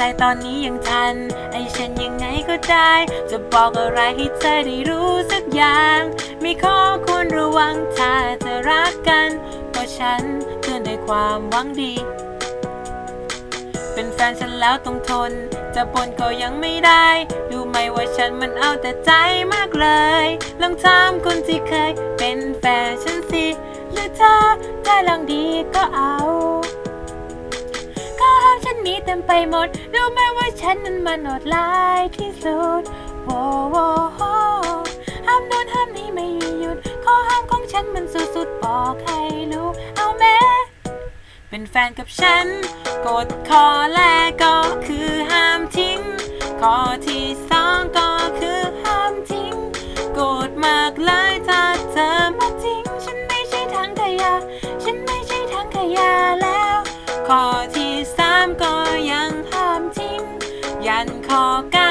ใจตอนนี้ยังทันไอ้ฉันยังไงก็ได้ จะบอกอะไรให้เธอได้รู้สักอย่าง มีข้อควรระวังถ้าเธอรักกัน เพราะฉันเตือนด้วยความหวังดี เป็นแฟนฉันแล้วต้องทน จะบ่นก็ยังไม่ได้รู้ไหมว่าฉันมันเอาแต่ใจมากเลย ลองถามคนที่เคยเป็นแฟนฉันสิหรือเธอถ้าลองดีก็เอา มีเต็มไปหมด รู้ไหมว่าฉันนั้นมันโหดร้ายที่สุดโว้โว้โว้ห้ามโดนห้ามนี้ไม่มีหยุด ข้อห้ามของฉันมันสุดๆบอกให้รู้ เอาแม้ เป็นแฟนกับฉัน กดคอแลกก็คือ ยันข้อเก้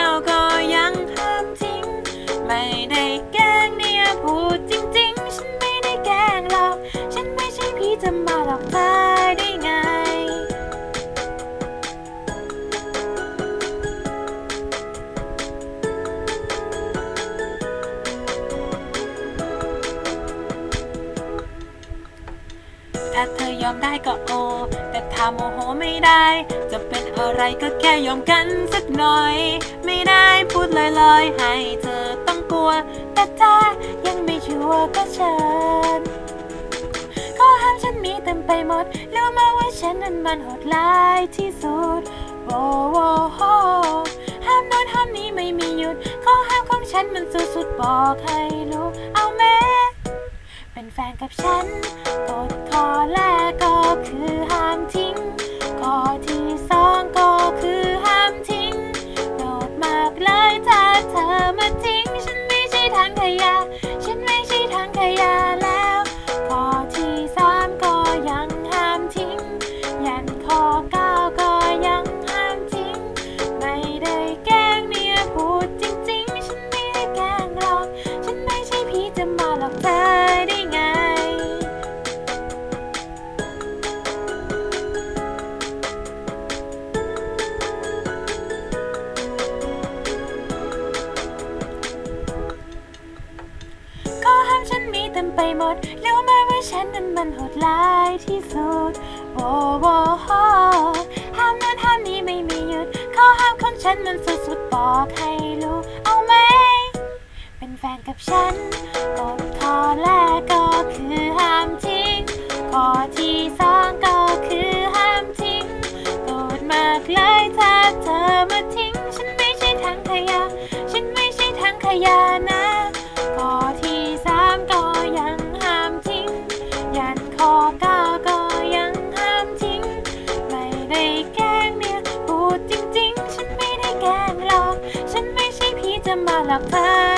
ถ้าเธอยอมได้ก็โอ แต่ถ้าโมโหไม่ได้ จะเป็นอะไรก็แค่ยอมกันสักหน่อย ไม่ได้พูดลอยๆ ให้เธอต้องกลัว แต่ถ้ายังไม่ชัวร์ก็เชิญก็ห้ามฉันมีเต็มไปหมดรู้มาว่าฉันนั้นมันโหดร้ายที่สุดโว้โวโห้ามโน้นห้ามนี้ไม่มีหยุดข้อห้ามของฉันมันสุดๆบอกให้รู้เอาแม้เป็นแฟนกับฉัน กฎข้อแล้ว ไปหมด รู้ไหมว่าฉันนั้นมันโหดร้ายที่สุด โอ้โว้โฮห้ามนั้นห้ามนี้ไม่มีหยุดข้อห้ามของฉันมันสุดๆบอกให้รู้ เอาไหม เป็นแฟนกับฉันกฎข้อ ลับไป